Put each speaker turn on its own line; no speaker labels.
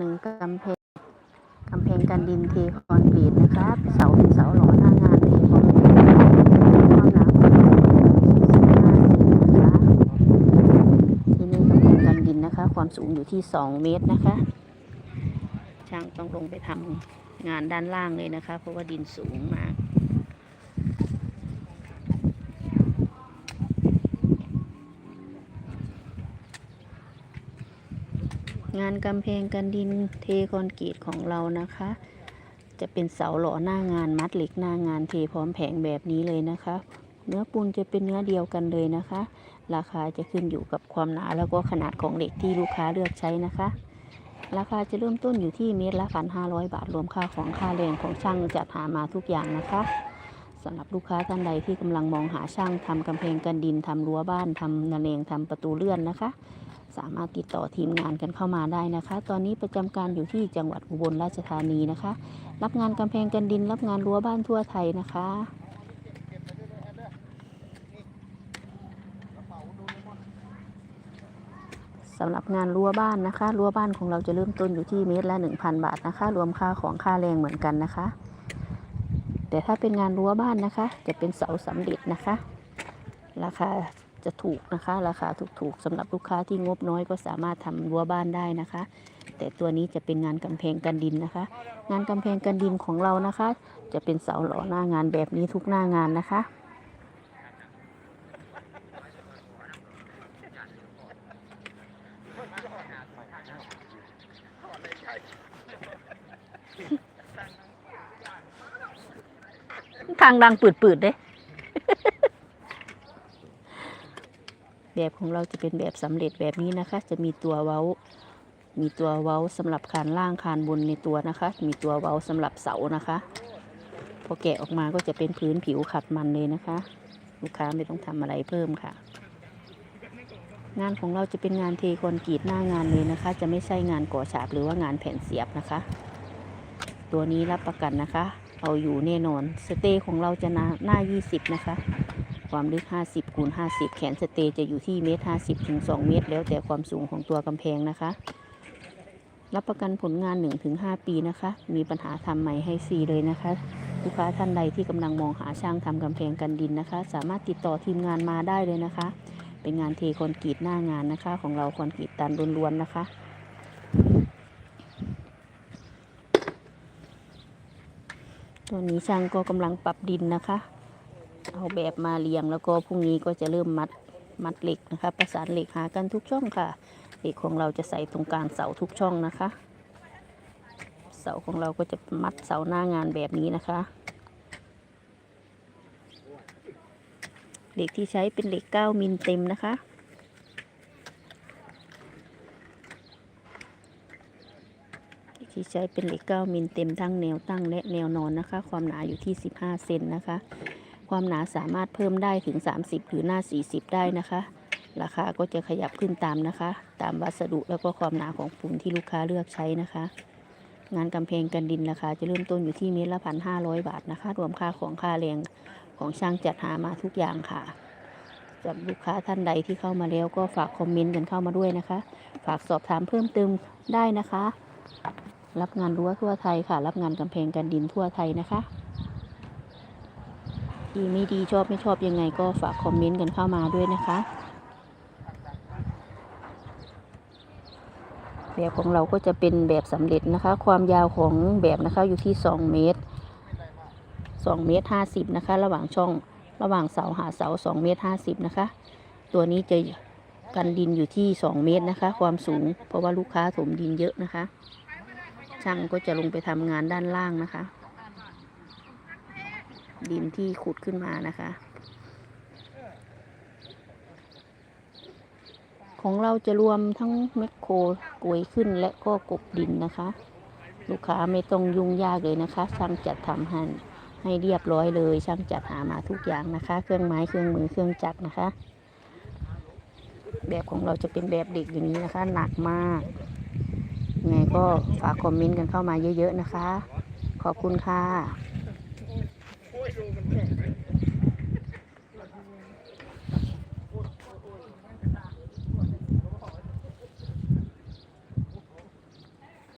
หนึ่งกำแพงกำแพงกันดินเทคอนกรีตนะคะเสาเป็นเสาหล่อหน้างานเทคอนกรีตความหนาของนที่นี่กำแพงกันดินนะคะ ความสูงอยู่ที่2เมตรนะคะ ช่างต้องลงไปทำงานด้านล่างเลยนะคะ เพราะว่าดินสูงมาก งานกำแพงกันดินเทคอนกรีตของเรานะคะ จะเป็นเสาหล่อหน้างานมัดเหล็กหน้างานเทพร้อมแผงแบบนี้เลยนะคะ เนื้อปูนจะเป็นเนื้อเดียวกันเลยนะคะ ราคาจะขึ้นอยู่กับความหนาแล้วก็ขนาดของเหล็กที่ลูกค้าเลือกใช้นะคะ ราคาจะเริ่มต้นอยู่ที่เมตรละพันห้าร้อยบาทรวมค่าของค่าแรงของช่างจัดหามาทุกอย่างนะคะสำหรับลูกค้าท่านใดที่กำลังมองหาช่างทำกำแพงกันดินทำรั้วบ้านทำนาเลงทำประตูเลื่อนนะคะ สามารถติดต่อทีมงานกันเข้ามาได้นะคะ ตอนนี้ประจำการอยู่ที่จังหวัดอุบลราชธานีนะคะ รับงานกำแพงกันดิน รับงานรั้วบ้านทั่วไทยนะคะสำหรับงานรั้วบ้านนะคะ รั้วบ้านของเราจะเริ่มต้นอยู่ที่เมตรละ 1,000 บาทนะคะ รวมค่าของค่าแรงเหมือนกันนะคะ แต่ถ้าเป็นงานรั้วบ้านนะคะ จะเป็นเสาสำเร็จนะคะ ราคา จะถูกนะคะ ราคาถูกๆสำหรับลูกค้าที่งบน้อยก็สามารถทำรั้วบ้านได้นะคะ แต่ตัวนี้จะเป็นงานกำแพงกันดินนะคะ งานกำแพงกันดินของเรานะคะ จะเป็นเสาหล่อหน้างานแบบนี้ทุกหน้างานนะคะทางดังปืดๆเด้ แบบของเราจะเป็นแบบสำเร็จแบบนี้นะคะ จะมีตัวเว้า มีตัวเว้าสำหรับคานล่างคานบนในตัวนะคะ มีตัวเว้าสำหรับเสานะคะ พอแกะออกมาก็จะเป็นพื้นผิวขัดมันเลยนะคะ ลูกค้าไม่ต้องทำอะไรเพิ่มค่ะ งานของเราจะเป็นงานเทคอนกรีตหน้างานเลยนะคะ จะไม่ใช่งานก่อฉาบหรือว่างานแผ่นเสียบนะคะ ตัวนี้รับประกันนะคะ เอาอยู่แน่นอน สเตย์ของเราจะหน้าหน้า 20 นะคะ ความลึก 50คูณ50 แขนสเตย์จะอยู่ที่เมตร50ถึง2เมตร แล้วแต่ความสูงของตัวกำแพงนะคะ รับประกันผลงาน 1-5 ปีนะคะ มีปัญหาทำใหม่ให้ฟรีเลยนะคะลูกค้าท่านใดที่กำลังมองหาช่างทำกำแพงกันดินนะคะ สามารถติดต่อทีมงานมาได้เลยนะคะ เป็นงานเทคอนกรีตหน้างานนะคะ ของเราคอนกรีตตันล้วนๆนะคะตอนนี้ช่างก็กำลังปรับดินนะคะ เอาแบบมาเรียงแล้วก็พรุ่งนี้ก็จะเริ่มมัดมัดเหล็กนะคะ ประสานเหล็กหากันทุกช่องค่ะเหล็กของเราจะใส่ตรงกลางเสาทุกช่องนะคะ เสาของเราก็จะมัดเสาหน้างานแบบนี้นะคะเหล็กที่ใช้เป็นเหล็ก 9 มิลเต็มนะคะที่ใช้เป็นเหล็ก 9 มิลเต็มทั้งแนวตั้งและแนวนอนนะคะ ความหนาอยู่ที่ 15 เซนนะคะ ความหนาสามารถเพิ่มได้ถึง 30 หรือหน้า 40 ได้นะคะ ราคาก็จะขยับขึ้นตามนะคะ ตามวัสดุแล้วก็ความหนาของปูนที่ลูกค้าเลือกใช้นะคะ งานกำแพงกันดินราคาจะเริ่มต้นอยู่ที่เมตรละพันห้าร้อยบาทนะคะ รวมค่าของค่าแรงของช่างจัดหามาทุกอย่างค่ะสำหรับลูกค้าท่านใดที่เข้ามาแล้วก็ฝากคอมเมนต์กันเข้ามาด้วยนะคะ ฝากสอบถามเพิ่มเติมได้นะคะ รับงานรั้วทั่วไทยค่ะ รับงานกำแพงกันดินทั่วไทยนะคะ ดีไม่ดีชอบไม่ชอบยังไงก็ฝากคอมเมนต์กันเข้ามาด้วยนะคะ แบบของเราก็จะเป็นแบบสำเร็จนะคะ ความยาวของแบบนะคะอยู่ที่ 2 เมตร 2 เมตร 50 นะคะ ระหว่างช่องระหว่างเสาหาเสา 2 เมตร 50 นะคะ ตัวนี้จะกันดินอยู่ที่ 2 เมตรนะคะ ความสูงเพราะว่าลูกค้าถมดินเยอะนะคะ ช่างก็จะลงไปทำงานด้านล่างนะคะ ดินที่ขุดขึ้นมานะคะ ของเราจะรวมทั้งแมคโครกวยขึ้นและก็กบดินนะคะ ลูกค้าไม่ต้องยุ่งยากเลยนะคะช่างจัดทำให้ให้เรียบร้อยเลยช่างจัดหามาทุกอย่างนะคะ เครื่องไม้เครื่องมือเครื่องจักรนะคะ แบบของเราจะเป็นแบบเด็กอย่างนี้นะคะหนักมากยังไงก็ฝากคอมเมนต์กันเข้ามาเยอะๆนะคะ ขอบคุณค่ะ
children come.